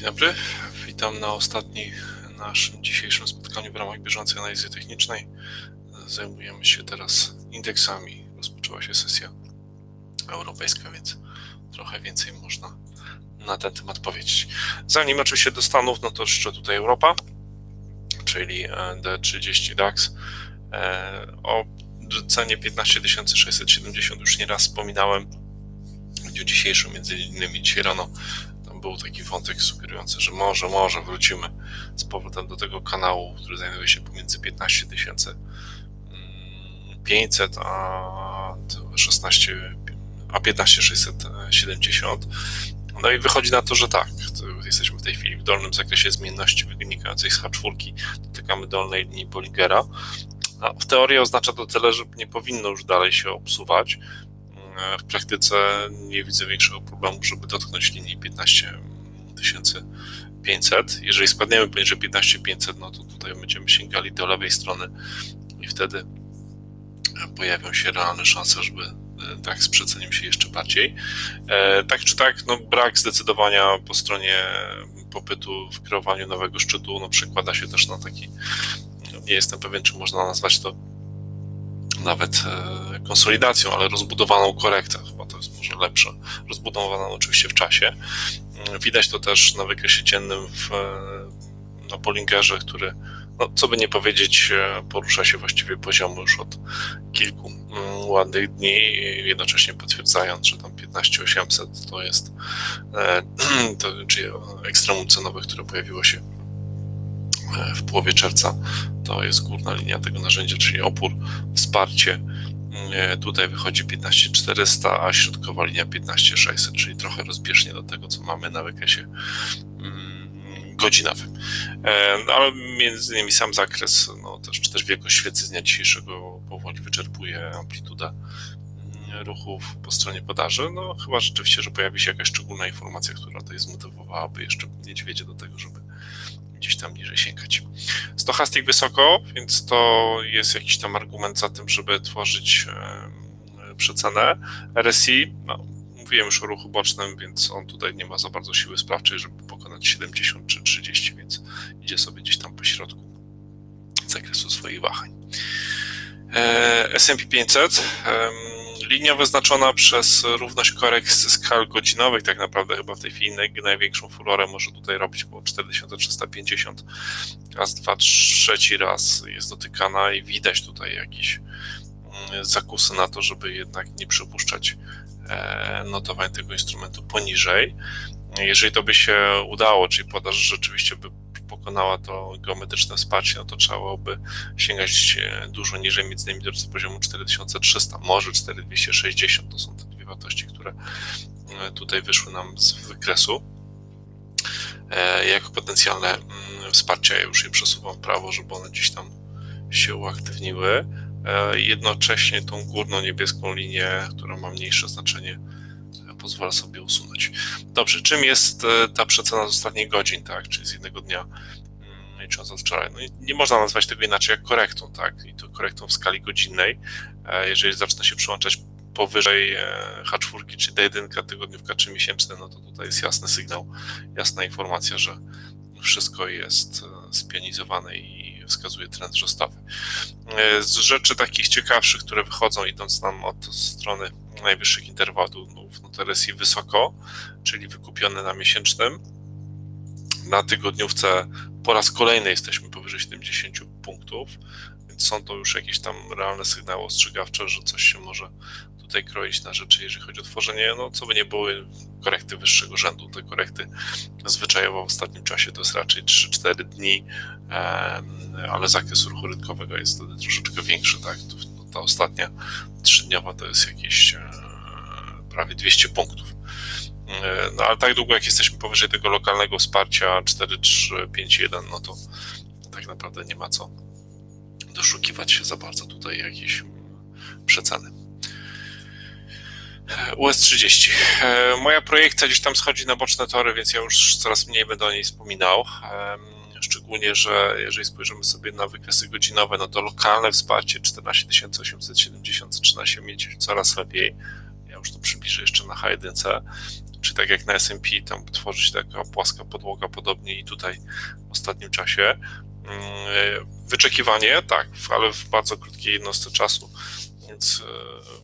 Dzień dobry, witam na ostatnim naszym dzisiejszym spotkaniu w ramach bieżącej analizy technicznej. Zajmujemy się teraz indeksami. Rozpoczęła się sesja europejska, więc trochę więcej można na ten temat powiedzieć. Zanim oczywiście do Stanów, no to jeszcze tutaj Europa, czyli D30 DAX. O cenie 15 670 już nieraz wspominałem w dniu dzisiejszym, między innymi dzisiaj rano był taki wątek sugerujący, że może, może wrócimy z powrotem do tego kanału, który znajduje się pomiędzy 15 500 mm, a 16 a 15 670. No i wychodzi na to, że tak, jesteśmy w tej chwili w dolnym zakresie zmienności wynikającej z H4, dotykamy dolnej linii Pollingera. A w teorii oznacza to tyle, że nie powinno już dalej się obsuwać. W praktyce nie widzę większego problemu, żeby dotknąć linii 15500. Jeżeli spadniemy poniżej 15500, no to tutaj będziemy sięgali do lewej strony i wtedy pojawią się realne szanse, żeby tak przecenił się jeszcze bardziej. E, tak czy tak, no brak zdecydowania po stronie popytu w kreowaniu nowego szczytu no przekłada się też na taki, no, nie jestem pewien, czy można nazwać to nawet e, konsolidacją, ale rozbudowaną korektę, chyba to jest może lepsze, rozbudowaną oczywiście w czasie. Mm, widać to też na wykresie dziennym w, na Bollingerze, który, no, co by nie powiedzieć, e, porusza się właściwie poziomu już od kilku mm, ładnych dni, jednocześnie potwierdzając, że tam 15800 to jest, e, to, czyli ekstremum cenowe, które pojawiło się w połowie czerwca. To jest górna linia tego narzędzia, czyli opór, wsparcie. E, tutaj wychodzi 15400, a środkowa linia 15600, czyli trochę rozbieżnie do tego, co mamy na wykresie mm, godzinowym. E, ale między innymi sam zakres, no też, czy też wielkość świecy z dnia dzisiejszego powoli wyczerpuje amplitudę mm, ruchów po stronie podaży. No chyba rzeczywiście, że pojawi się jakaś szczególna informacja, która tutaj zmotywowałaby jeszcze niedźwiedzie do tego, żeby gdzieś tam niżej sięgać. Stochastik wysoko, więc to jest jakiś tam argument za tym, żeby tworzyć przecenę. RSI, no, mówiłem już o ruchu bocznym, więc on tutaj nie ma za bardzo siły sprawczej, żeby pokonać 70 czy 30, więc idzie sobie gdzieś tam po środku zakresu swoich wahań. E, S&P 500 linia wyznaczona przez równość korekt skal godzinowych, tak naprawdę chyba w tej chwili największą furorę może tutaj robić, bo 4350 raz, dwa, trzeci raz jest dotykana i widać tutaj jakieś mm, zakusy na to, żeby jednak nie przypuszczać e, notowań tego instrumentu poniżej. Jeżeli to by się udało, czyli podaż rzeczywiście by pokonała to geometryczne wsparcie, no to trzeba byłoby sięgać e, dużo niżej, między innymi do poziomu 4300, może 4260. To są te dwie wartości, które e, tutaj wyszły nam z wykresu. E, jako potencjalne mm, wsparcie ja już je przesuwam w prawo, żeby one gdzieś tam się uaktywniły. Jednocześnie tą górną niebieską linię, która ma mniejsze znaczenie, pozwala sobie usunąć. Dobrze, czym jest e, ta przecena z ostatnich godzin, tak, czyli z jednego dnia mm, licząc od wczoraj? No nie można nazwać tego inaczej jak korektą, tak, i to korektą w skali godzinnej. E, jeżeli zaczyna się przyłączać powyżej e, H4 czy D1 tygodniówka czy miesięczne, no to tutaj jest jasny sygnał, jasna informacja, że wszystko jest spionizowane i wskazuje trend wzrostowy. Z rzeczy takich ciekawszych, które wychodzą idąc nam od strony najwyższych interwałów, no to wysoko, czyli wykupione na miesięcznym. Na tygodniówce po raz kolejny jesteśmy powyżej 70 punktów, więc są to już jakieś tam realne sygnały ostrzegawcze, że coś się może tutaj kroić na rzeczy, jeżeli chodzi o tworzenie, no co by nie były korekty wyższego rzędu. Te korekty zwyczajowo w ostatnim czasie to jest raczej 3-4 dni, ale zakres ruchu rynkowego jest wtedy troszeczkę większy, tak? Ta ostatnia trzydniowa to jest jakieś e, prawie 200 punktów. E, no ale tak długo jak jesteśmy powyżej tego lokalnego wsparcia 4, 3, 5, 1, no to tak naprawdę nie ma co doszukiwać się za bardzo tutaj jakiejś przeceny. E, US30. Moja projekcja gdzieś tam schodzi na boczne tory, więc ja już coraz mniej będę o niej wspominał. Szczególnie, że jeżeli spojrzymy sobie na wykresy godzinowe, no to lokalne wsparcie 14870 zaczyna się mieć coraz lepiej. Ja już to przybliżę jeszcze na H1. czy tak jak na S&P, tam tworzyć taka płaska podłoga, podobnie i tutaj w ostatnim czasie. Mm, Wyczekiwanie, tak, ale w bardzo krótkiej jednostce czasu, więc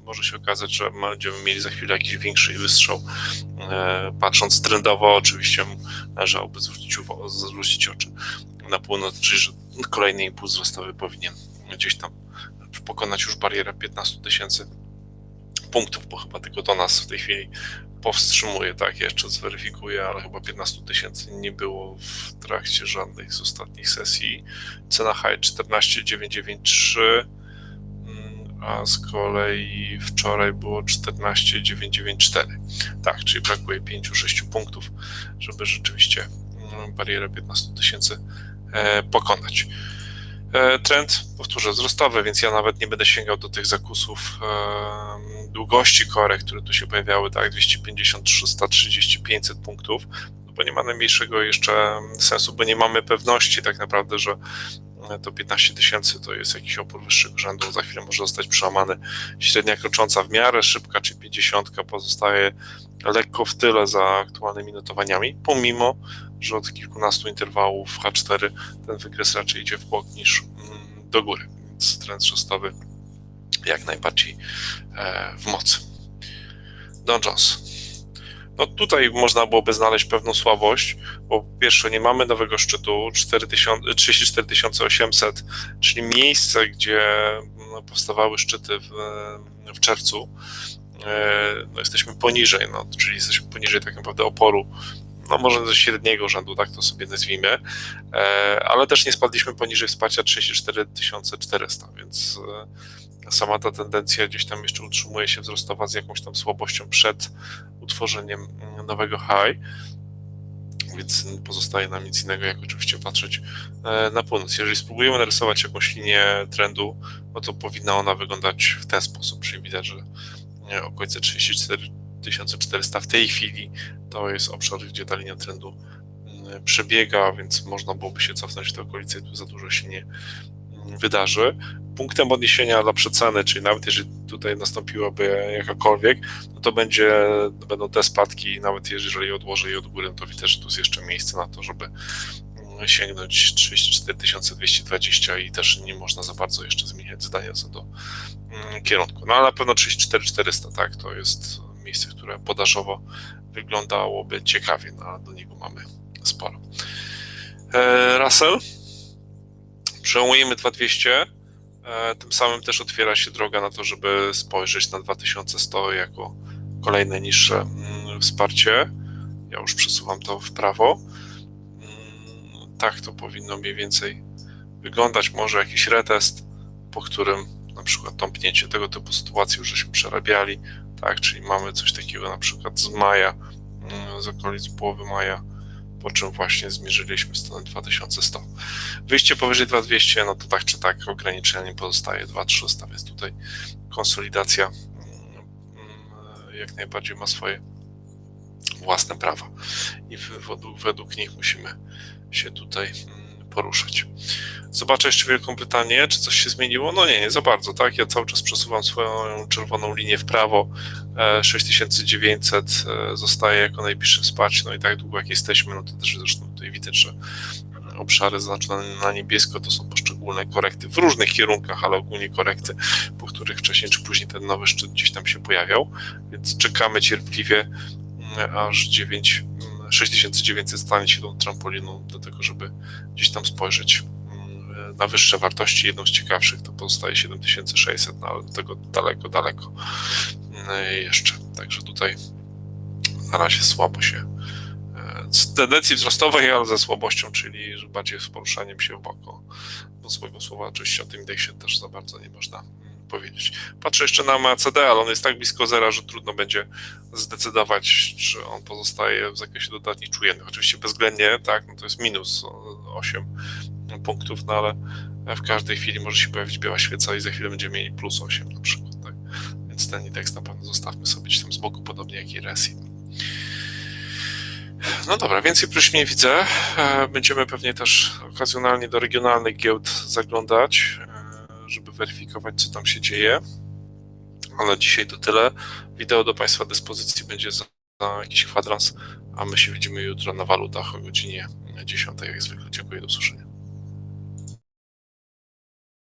e, może się okazać, że będziemy mieli za chwilę jakiś większy wystrzał. E, Patrząc trendowo, oczywiście należałoby zwrócić, zwrócić oczy na północ, czyli że kolejny impuls wzrostowy powinien gdzieś tam pokonać już barierę 15 tysięcy punktów, bo chyba tylko to nas w tej chwili powstrzymuje, tak, jeszcze zweryfikuję, ale chyba 15 tysięcy nie było w trakcie żadnych z ostatnich sesji. Cena high 14993, mm, a z kolei wczoraj było 14994. Tak, czyli brakuje 5-6 punktów, żeby rzeczywiście mm, barierę 15 tysięcy e, pokonać. E, Trend, powtórzę, wzrostowy, więc ja nawet nie będę sięgał do tych zakusów e, długości korek, które tu się pojawiały, tak, 250, 330, 500 punktów, no bo nie ma najmniejszego jeszcze sensu, bo nie mamy pewności tak naprawdę, że to 15 tysięcy to jest jakiś opór wyższego rzędu, za chwilę może zostać przełamany. Średnia krocząca w miarę szybka, czy 50 pozostaje lekko w tyle za aktualnymi notowaniami, pomimo, że od kilkunastu interwałów H4 ten wykres raczej idzie w bok niż mm, do góry, więc trend wzrostowy jak najbardziej e, w mocy. Don Jones. No tutaj można byłoby znaleźć pewną słabość, bo po pierwsze nie mamy nowego szczytu 4000 34 800, czyli miejsce, gdzie no, powstawały szczyty w, w czerwcu. E, No, jesteśmy poniżej, no, czyli jesteśmy poniżej tak naprawdę oporu no może ze średniego rzędu, tak to sobie nazwijmy, e, ale też nie spadliśmy poniżej wsparcia 34 400, więc e, sama ta tendencja gdzieś tam jeszcze utrzymuje się wzrostowa z jakąś tam słabością przed utworzeniem mm, nowego high, więc pozostaje nam nic innego, jak oczywiście patrzeć e, na północ. Jeżeli spróbujemy narysować jakąś linię trendu, no to powinna ona wyglądać w ten sposób, czyli widać, że okolice 34 400 w tej chwili to jest obszar, gdzie ta linia trendu mm, przebiega, więc można byłoby się cofnąć w te okolice i tu za dużo się nie mm, wydarzy. Punktem odniesienia dla przeceny, czyli nawet jeżeli tutaj nastąpiłaby jakakolwiek, no to będzie, będą te spadki, nawet jeżeli odłożę je od góry, to widzę, że tu jest jeszcze miejsce na to, żeby mm, sięgnąć 34 220 i też nie można za bardzo jeszcze zmieniać zdania co do kierunku. No ale na pewno 34 400, tak, to jest miejsce, które podażowo wyglądałoby ciekawie, no, do niego mamy sporo. E, Russell, przełamujemy 2200, e, tym samym też otwiera się droga na to, żeby spojrzeć na 2100 jako kolejne niższe mm, wsparcie. Ja już przesuwam to w prawo. Mm, tak to powinno mniej więcej wyglądać. Może jakiś retest, po którym na przykład tąpnięcie tego typu sytuacji już żeśmy przerabiali, tak, czyli mamy coś takiego na przykład z maja, z okolic połowy maja, po czym właśnie zmierzyliśmy stronę 2100. Wyjście powyżej 2200, no to tak czy tak ograniczenie pozostaje 2300, więc tutaj konsolidacja jak najbardziej ma swoje własne prawa i według, według nich musimy się tutaj poruszać. Zobaczę jeszcze Wielką Brytanię, czy coś się zmieniło. No nie, nie za bardzo, tak? Ja cały czas przesuwam swoją czerwoną linię w prawo. 6900 zostaje jako najbliższe wsparcie, no i tak długo jak jesteśmy, no to też zresztą tutaj widać, że obszary zaznaczone na niebiesko to są poszczególne korekty w różnych kierunkach, ale ogólnie korekty, po których wcześniej czy później ten nowy szczyt gdzieś tam się pojawiał, więc czekamy cierpliwie, aż 9 6900 stanie się trampoliną do tego, żeby gdzieś tam spojrzeć na wyższe wartości. Jedną z ciekawszych to pozostaje 7600, no ale do tego daleko, daleko jeszcze. Także tutaj na razie słabo się z tendencji wzrostowej, ale ze słabością, czyli bardziej z poruszaniem się w bok. Bo złego słowa oczywiście o tym indeksie też za bardzo nie można powiedzieć. Patrzę jeszcze na MACD, ale on jest tak blisko zera, że trudno będzie zdecydować, czy on pozostaje w zakresie dodatnich czujemnych. Oczywiście bezwzględnie, tak, no to jest minus 8 punktów, no ale w każdej chwili może się pojawić biała świeca i za chwilę będziemy mieli plus 8 na przykład, tak. Więc ten indeks na pewno zostawmy sobie gdzieś tam z boku, podobnie jak i RSI. No dobra, więcej próśb nie widzę. Będziemy pewnie też okazjonalnie do regionalnych giełd zaglądać, żeby weryfikować, co tam się dzieje. Ale dzisiaj to tyle. Wideo do Państwa dyspozycji będzie za jakiś kwadrans, a my się widzimy jutro na walutach o godzinie 10, jak zwykle. Dziękuję, do usłyszenia.